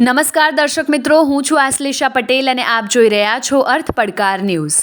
નમસ્કાર દર્શક મિત્રો, હું છું આશ્લેષા પટેલ અને આપ જોઈ રહ્યા છો અર્થ પડકાર ન્યૂઝ.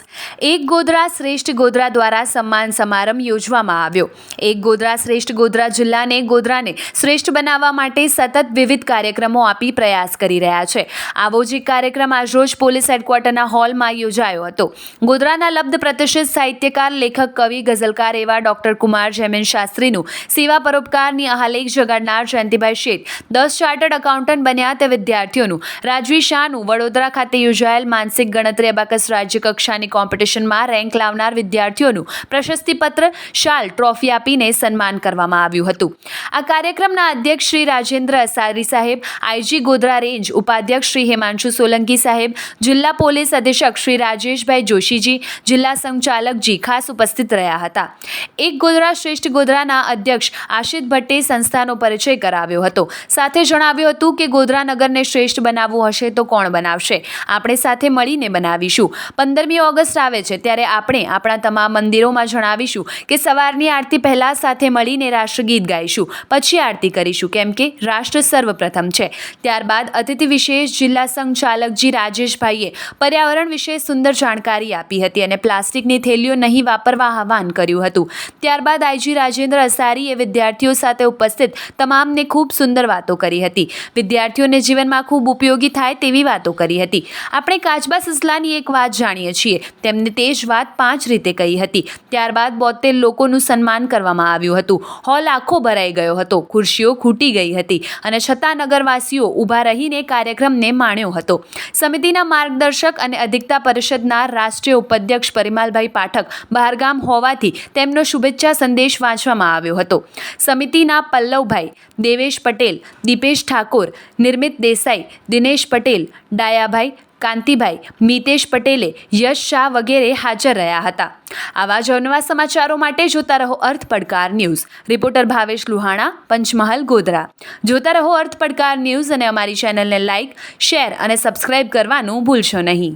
એક ગોધરા શ્રેષ્ઠ ગોધરા દ્વારા સન્માન સમારંભ યોજવામાં આવ્યો. એક ગોધરા શ્રેષ્ઠ ગોધરા જિલ્લાને ગોધરાને શ્રેષ્ઠ બનાવવા માટે સતત વિવિધ કાર્યક્રમો આપી પ્રયાસ કરી રહ્યા છે. આવો જ કાર્યક્રમ આજરોજ પોલીસ હેડક્વાર્ટરના હોલમાં યોજાયો હતો. ગોધરાના લબ્ધ પ્રતિષ્ઠિત સાહિત્યકાર, લેખક, કવિ, ગઝલકાર એવા ડોક્ટર કુમાર જયમેન શાસ્ત્રીનું સેવા પરોપકારની અહાલેખ જગાડનાર જયંતિભાઈ શેઠ દસ ચાર્ટર્ડ એકાઉન્ટન્ટ બન્યા તે વિદ્યાર્થીઓનું. રાજવી શાહનું વડોદરા ખાતે યોજાયેલ માનસિક ગણતરી અબાકસ રાજ્ય કક્ષાની કોમ્પિટિશનમાં રેન્ક લાવનાર વિદ્યાર્થીઓનું પ્રશસ્તિપત્ર શાલ ટ્રોફી આપીને સન્માન કરવામાં આવ્યું હતું. આ કાર્યક્રમના અધ્યક્ષ શ્રી રાજેન્દ્ર અસારી સાહેબ આઈજી ગોધરા રેન્જ ઉપાધ્યક્ષ શ્રી હિમાંશુ સોલંકી સાહેબ, જિલ્લા પોલીસ અધિક્ષક શ્રી રાજેશભાઈ જોશીજી, જિલ્લા સંચાલકજી ખાસ ઉપસ્થિત રહ્યા હતા. એક ગોધરા શ્રેષ્ઠ ગોધરાના અધ્યક્ષ આશિત ભટ્ટે સંસ્થાનો પરિચય કરાવ્યો હતો. સાથે જણાવ્યું હતું કે ગોધરા નગરને શ્રેષ્ઠ બનાવવું હશે તો કોણ બનાવશે? આપણે સાથે મળીને બનાવીશું. પંદરમી ઓગસ્ટ આવે છે ત્યારે આપણે આપણા તમામ મંદિરોમાં જણાવીશું કે સવારની આરતી પહેલાં સાથે મળીને રાષ્ટ્રગીત ગાઈશું. પછી આરતી કરીશું, કેમ કે રાષ્ટ્ર સર્વપ્રથમ છે. ત્યારબાદ અતિથિ વિશેષ જિલ્લા સંચાલકજી રાજેશભાઈએ પર્યાવરણ વિશે સુંદર જાણકારી આપી હતી અને પ્લાસ્ટિકની થેલીઓ નહીં વાપરવા આહવાન કર્યું હતું. ત્યારબાદ આઈજી રાજેન્દ્ર અસારીએ વિદ્યાર્થીઓ સાથે ઉપસ્થિત તમામને ખૂબ સુંદર વાતો કરી હતી. વિદ્યાર્થીઓને જીવનમાં ખૂબ ઉપયોગી થાય તેવી વાતો કરી હતી. આપણે કાચબા સસલાની એક વાત જાણીએ છીએ. તેમને તે જ વાત પાંચ રીતે કહી હતી. ત્યારબાદ બોતેર લોકોનું સન્માન કરવામાં આવ્યું હતું. હોલ આખો ભરાઈ ગયો હતો. ખુરશીઓ ખૂટી ગઈ હતી અને છતાં નગરવાસીઓ ઊભા રહીને કાર્યક્રમને માણ્યો હતો. સમિતિના માર્ગદર્શક અને અધિકતા પરિષદના રાષ્ટ્રીય ઉપાધ્યક્ષ પરિમાલભાઈ પાઠક બહારગામ હોવાથી તેમનો શુભેચ્છા સંદેશ વાંચવામાં આવ્યો હતો. સમિતિના પલ્લવભાઈ, દેવેશ પટેલ, દીપેશ ઠાકોર, નિર્મિત દેસાઈ, દિનેશ પટેલ, ડાયાભાઈ, કાંતિભાઈ, મિતેશ પટેલે યશ શાહ વગેરે હાજર રહ્યા હતા. આવા જ અનવા સમાચારો માટે જોતા રહો અર્થ પડકાર ન્યૂઝ. રિપોર્ટર ભાવેશ લુહાણા, પંચમહાલ, ગોધરા. જોતા રહો અર્થ પડકાર ન્યૂઝ અને અમારી ચેનલને લાઇક શેર અને સબસ્ક્રાઇબ કરવાનું ભૂલશો નહીં.